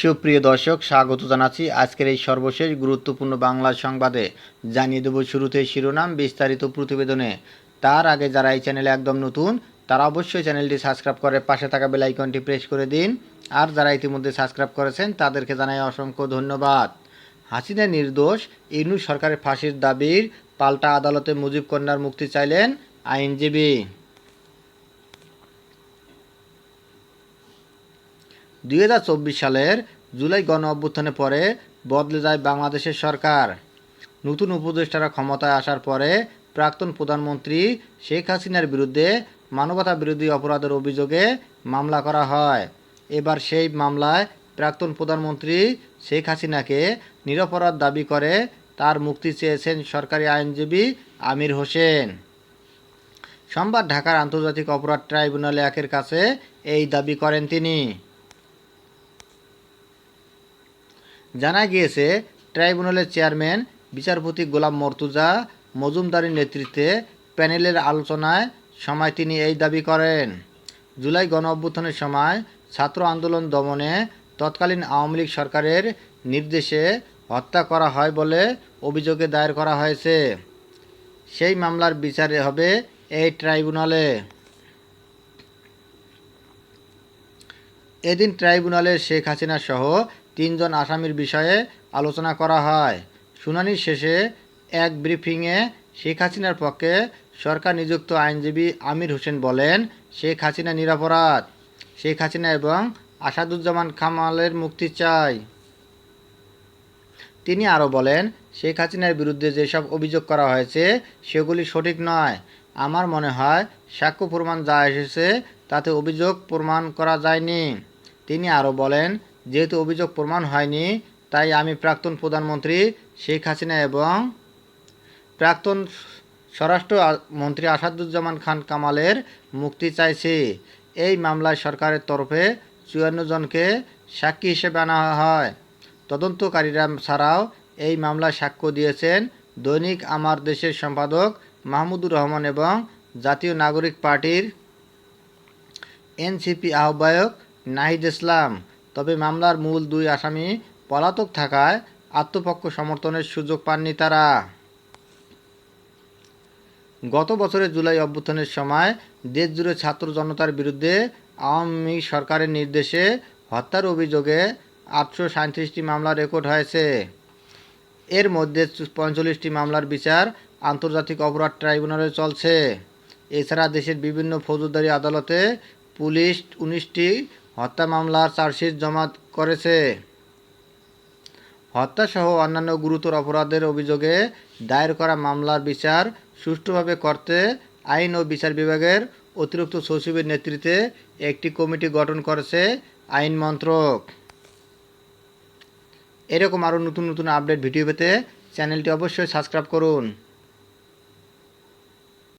সুপ্রিয় দর্শক, স্বাগত জানাচ্ছি আজকের এই সর্বশেষ গুরুত্বপূর্ণ বাংলা সংবাদে। জানিয়ে দেব শুরুতে শিরোনাম, বিস্তারিত প্রতিবেদনে। তার আগে যারা এই চ্যানেলে একদম নতুন, তারা অবশ্যই চ্যানেলটি সাবস্ক্রাইব করে পাশে থাকা বেল আইকনটি প্রেস করে দিন। আর যারা ইতিমধ্যে সাবস্ক্রাইব করেছেন, তাদেরকে জানাই অসংখ্য ধন্যবাদ। হাসিনা নির্দোষ ইনু সরকারের ফাঁসির দাবির পাল্টা আদালতে মুজিব কন্যার মুক্তি চাইলেন আইনজীবী। দুই হাজার চব্বিশ সালের জুলাই গণ অভ্যুত্থানের পরে বদলে যায় বাংলাদেশের সরকার। নতুন উপদেষ্টারা ক্ষমতায় আসার পরে প্রাক্তন প্রধানমন্ত্রী শেখ হাসিনার বিরুদ্ধে মানবতা বিরোধী অপরাধের অভিযোগে মামলা করা হয়। এবার সেই মামলায় প্রাক্তন প্রধানমন্ত্রী শেখ হাসিনাকে নিরপরাধ দাবি করে, তার মুক্তি চেয়েছেন সরকারি আইনজীবী আমির হোসেন। সোমবার ঢাকার আন্তর্জাতিক অপরাধ ট্রাইব্যুনাল একের কাছে এই দাবি করেন তিনি। জানা গিয়েছে, ট্রাইব্যুনালের চেয়ারম্যান, বিচারপতি গোলাম মর্তুজা মজুমদারের নেতৃত্বে প্যানেলের আলোচনায় সময় তিনি এই দাবি করেন। জুলাই গণ অভ্যুত্থানের সময় ছাত্র আন্দোলন দমনে তৎকালীন আওয়ামী লীগ সরকারের নির্দেশে হত্যা করা হয় বলে অভিযোগে দায়ের করা হয়েছে। সেই মামলার বিচারে হবে এই ট্রাইব্যুনালে। এদিন ট্রাইব্যুনালে শেখ হাসিনা সহ তিনজন আসামির বিষয়ে আলোচনা করা হয়। শুনানির শেষে এক ব্রিফিংয়ে শেখ হাসিনার পক্ষে সরকার নিযুক্ত আইনজীবী আমির হোসেন বলেন, শেখ হাসিনা নিরাপরাধ। শেখ হাসিনা এবং আসাদুজ্জামান খামালের মুক্তি চাই। তিনি আরও বলেন, শেখ হাসিনার বিরুদ্ধে যেসব অভিযোগ করা হয়েছে, সেগুলি সঠিক নয়। আমার মনে হয় সাক্ষ্য প্রমাণ যা এসেছে, তাতে অভিযোগ প্রমাণ করা যায়নি। তিনি আরও বলেন যেহেতু অভিযোগ প্রমাণ হয়নি, তাই আমি প্রাক্তন প্রধানমন্ত্রী শেখ হাসিনা এবং প্রাক্তন স্বরাষ্ট্র মন্ত্রী আসাদুজ্জামান খান কামালের মুক্তি চাইছি। এই মামলায় সরকারের তরফে চুয়ান্ন জনকে সাক্ষী হিসেবে আনা হয়। তদন্তকারীরা ছাড়াও এই মামলায় সাক্ষ্য দিয়েছেন দৈনিক আমার দেশের সম্পাদক মাহমুদুর রহমান এবং জাতীয় নাগরিক পার্টির এনসিপি আহ্বায়ক নাহিদ ইসলাম। তবে মামলার মূল দুই আসামি পলাতক থাকায় আত্মপক্ষ সমর্থনের সুযোগ পাননি তারা। গত বছরের জুলাই অভ্যুত্থানের সময় দেশজুড়ে ছাত্র জনতার বিরুদ্ধে আওয়ামী সরকারের নির্দেশে হত্যার অভিযোগে আটশো সাঁত্রিশটি মামলা রেকর্ড হয়েছে। এর মধ্যে পঁয়তাল্লিশটি মামলার বিচার আন্তর্জাতিক অপরাধ ট্রাইব্যুনালে চলছে। এছাড়া দেশের বিভিন্ন ফৌজদারি আদালতে পুলিশ উনিশটি হত্যা মামলার চার্জশিট জমা করেছে। হত্যাসহ অন্যান্য গুরুতর অপরাধের অভিযোগে দায়ের করা মামলার বিচার সুষ্ঠুভাবে করতে আইন ও বিচার বিভাগের অতিরিক্ত সচিবের নেতৃত্বে একটি কমিটি গঠন করেছে আইন মন্ত্রক। এরকম আরও নতুন নতুন আপডেট ভিডিও পেতে চ্যানেলটি অবশ্যই সাবস্ক্রাইব করুন।